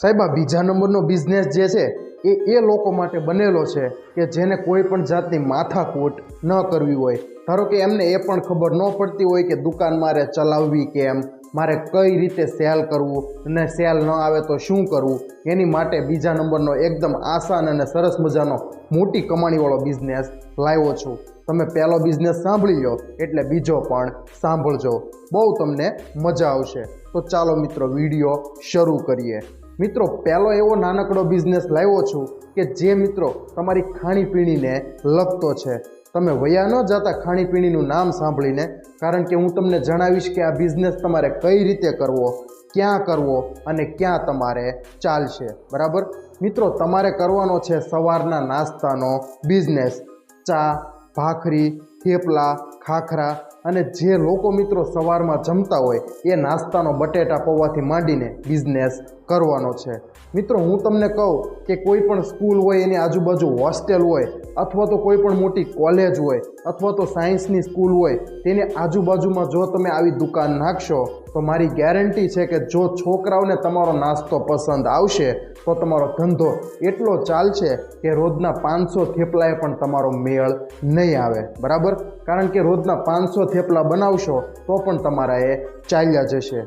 સાહેબ, આ બીજા નંબરનો બિઝનેસ જે છે, એ એ લોકો માટે બનેલો છે કે જેને કોઈ પણ જાતની માથાકૂટ ન કરવી હોય. ધારો કે એમને એ પણ ખબર ન પડતી હોય કે દુકાન મારે ચલાવવી કેમ, મારે કઈ રીતે સેલ કરવું અને સેલ ન આવે તો શું કરવું? એની માટે બીજા નંબરનો એકદમ આસાન અને સરસ મજાનો મોટી કમાણીવાળો બિઝનેસ લાવ્યો છું. તમે પહેલો બિઝનેસ સાંભળી લો, એટલે બીજો પણ સાંભળજો. બહુ તમને મજા આવશે. તો ચાલો મિત્રો, વીડિયો શરૂ કરીએ. મિત્રો, પહેલો એવો નાનકડો બિઝનેસ લાવ્યો છું કે જે મિત્રો તમારી ખાણીપીણીને લગતો છે. તમે વયા ન જતા ખાણીપીણીનું નામ સાંભળીને, કારણ કે હું તમને જણાવીશ કે આ બિઝનેસ તમારે કઈ રીતે કરવો, ક્યાં કરવો અને ક્યાં તમારે ચાલશે. બરાબર? મિત્રો, તમારે કરવાનો છે સવારના નાસ્તાનો બિઝનેસ ચા, ભાખરી થેપલા, ખાખરા અને જે લોકો મિત્રો સવારમાં જમતા હોય, એ નાસ્તાનો બટેટા પૌવાથી માંડીને બિઝનેસ કરવાનો છે. મિત્રો, હું તમને કહું કે કોઈ પણ સ્કૂલ હોય, એની આજુબાજુ હોસ્ટેલ હોય, અથવા તો કોઈ પણ મોટી કોલેજ હોય, અથવા તો સાયન્સની સ્કૂલ હોય, તેની આજુબાજુમાં જો તમે આવી દુકાન નાખશો, તો મારી ગેરંટી છે કે જો છોકરાઓને તમારો નાસ્તો પસંદ આવશે, તો તમારો ધંધો એટલો ચાલશે કે રોજના પાંચસો થેપલાએ પણ તમારો મેળ નહીં આવે. બરાબર? કારણ કે રોજના પાંચસો થેપલા બનાવશો, તો પણ તમારા એ ચાલ્યા જશે.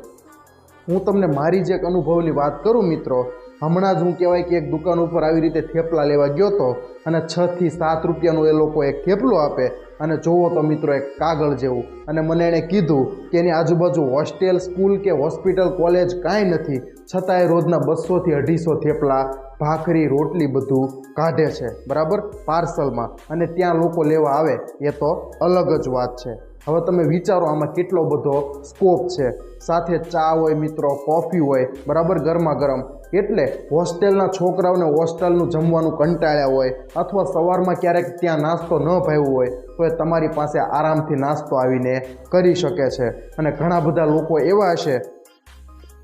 હું તમને મારી જ એક અનુભવની વાત કરું, મિત્રો. હમણાં જ હું કહેવાય કે એક દુકાન ઉપર આવી રીતે થેપલા લેવા ગયો હતો અને છથી સાત રૂપિયાનું એ લોકો એક થેપલું આપે. અને જોવો તો, મિત્રો, એક કાગળ જેવું. અને મને એણે કીધું કે એની આજુબાજુ હોસ્ટેલ, સ્કૂલ કે હોસ્પિટલ, કોલેજ કાંઈ નથી. છતાંય રોજના બસોથી અઢીસો થેપલા, ભાખરી, રોટલી બધું કાઢે છે. બરાબર? પાર્સલમાં. અને ત્યાં લોકો લેવા આવે, એ તો અલગ જ વાત છે. હવે તમે વિચારો આમાં કેટલો બધો સ્કોપ છે. સાથે ચા હોય મિત્રો કોફી હોય, બરાબર ગરમા ગરમ. એટલે હોસ્ટેલના છોકરાઓને હોસ્ટેલનું જમવાનું કંટાળ્યા હોય અથવા સવારમાં ક્યારેક ત્યાં નાસ્તો ન ભાવ્યો હોય, તો એ તમારી પાસે આરામથી નાસ્તો આવીને કરી શકે છે. અને ઘણા બધા લોકો એવા હશે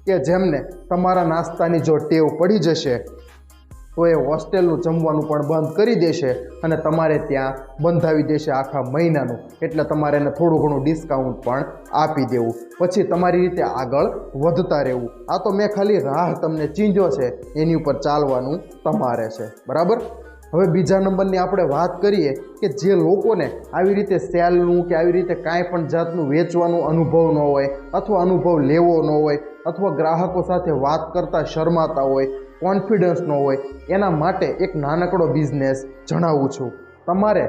કે જેમને તમારા નાસ્તાની જો ટેવ પડી જશે તો એ હોસ્ટેલનું જમવાનું પણ બંધ કરી દેશે અને તમારે ત્યાં બંધાવી દેશે આખા મહિનાનું. એટલે તમારે એને થોડું ઘણું ડિસ્કાઉન્ટ પણ આપી દેવું. પછી તમારી રીતે આગળ વધતા રહેવું. આ તો મેં ખાલી રાહ તમને ચીંજો છે. એની ઉપર ચાલવાનું તમારે છે. બરાબર? હવે બીજા નંબરની આપણે વાત કરીએ કે જે લોકોને આવી રીતે સેલનું કે આવી રીતે કાંઈ પણ જાતનું વેચવાનું અનુભવ ન હોય અથવા અનુભવ લેવો ન હોય અથવા ગ્રાહકો સાથે વાત કરતાં શરમાતા હોય કોન્ફિડન્સ ન હોય, એના માટે એક નાનકડો બિઝનેસ જણાવું છું. તમારે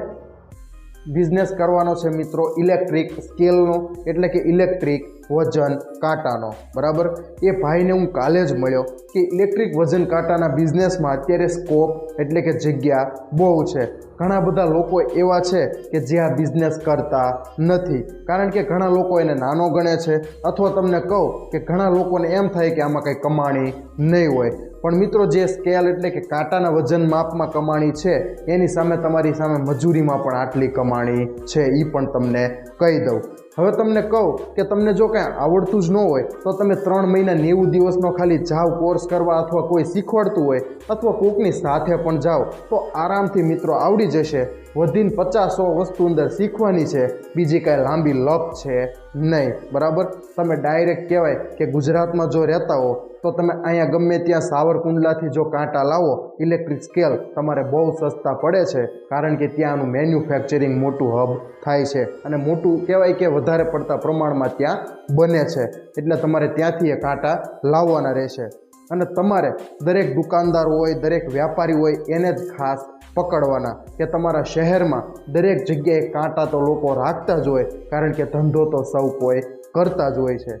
બિઝનેસ કરવાનો છે મિત્રો, ઇલેક્ટ્રિક સ્કેલનો, એટલે કે ઇલેક્ટ્રિક વજન કાંટાનો. બરાબર? એ ભાઈને હું કાલે જ મળ્યો કે ઇલેક્ટ્રિક વજન કાંટાના બિઝનેસમાં અત્યારે સ્કોપ એટલે કે જગ્યા બહુ છે. ઘણા બધા લોકો એવા છે કે જે આ બિઝનેસ કરતા નથી. કારણ કે ઘણા લોકો એને નાનો ગણે છે. અથવા તમને કહું કે ઘણા લોકોને એમ થાય કે આમાં કંઈ કમાણી નહીં હોય. પણ મિત્રો જે સ્કેલ એટલે કે કાંટાના વજન માપમાં કમાણી છે, એની સામે તમારી સામે મજૂરીમાં પણ આટલી કમાણી છે એ પણ તમને કહી દઉં. હવે તમને કહું કે તમને જો કાંઈ આવડતું જ ન હોય, તો તમે ત્રણ મહિના નેવું દિવસનો ખાલી જાવ કોર્સ કરવા અથવા કોઈ શીખવાડતું હોય, અથવા કોકની સાથે પણ જાઓ, તો આરામથી મિત્રો આવડી જશે. વધીને પચાસો વસ્તુ અંદર શીખવાની છે, બીજી કાંઈ લાંબી લપ છે નહીં. બરાબર? તમે ડાયરેક્ટ કહેવાય કે ગુજરાતમાં જો રહેતા હો તો તમે અહીંયા ગમે ત્યાં સાવરકુંડલાથી જો કાંટા લાવો ઇલેક્ટ્રિક સ્કેલ તમારે બહુ સસ્તા પડે છે, કારણ કે ત્યાંનું મેન્યુફેક્ચરિંગ મોટું હબ થાય છે. અને મોટું કહેવાય કે વધારે પડતા પ્રમાણમાં ત્યાં બને છે. એટલે તમારે ત્યાંથી એ કાંટા લાવવાના રહેશે. અને તમારે દરેક દુકાનદાર હોય, દરેક વ્યાપારી હોય, એને જ ખાસ પકડવાના કે તમારા શહેરમાં દરેક જગ્યાએ કાંટા તો લોકો રાખતા જ હોય, કારણ કે ધંધો તો સૌ કોઈ કરતા જ હોય છે.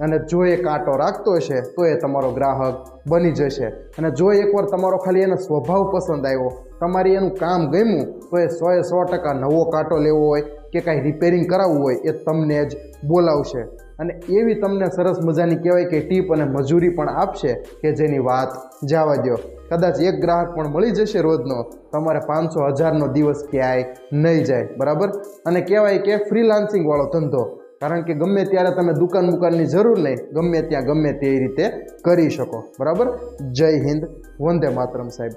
અને જો એ કાંટો રાખતો હશે, તો એ તમારો ગ્રાહક બની જશે. અને જો એકવાર તમારો ખાલી એનો સ્વભાવ પસંદ આવ્યો, તમારી એનું કામ ગમ્યું, તો એ સો એ સો ટકા નવો કાંટો લેવો હોય કે કાંઈ રિપેરિંગ કરાવવું હોય, એ તમને જ બોલાવશે. અને એવી તમને સરસ મજાની કહેવાય કે ટીપ અને મજૂરી પણ આપશે કે જેની વાત જવા દો કદાચ એક ગ્રાહક પણ મળી જશે રોજનો, તમારે પાંચસો હજારનો દિવસ ક્યાંય નહીં જાય. બરાબર? અને કહેવાય કે ફ્રીલાન્સિંગવાળો ધંધો કારણ કે ગમે ત્યારે તમે દુકાન બુકાનની જરૂર નહીં, ગમે ત્યાં ગમે તે રીતે કરી શકો. બરાબર? જય હિન્દ, વંદે માતરમ સાહેબ.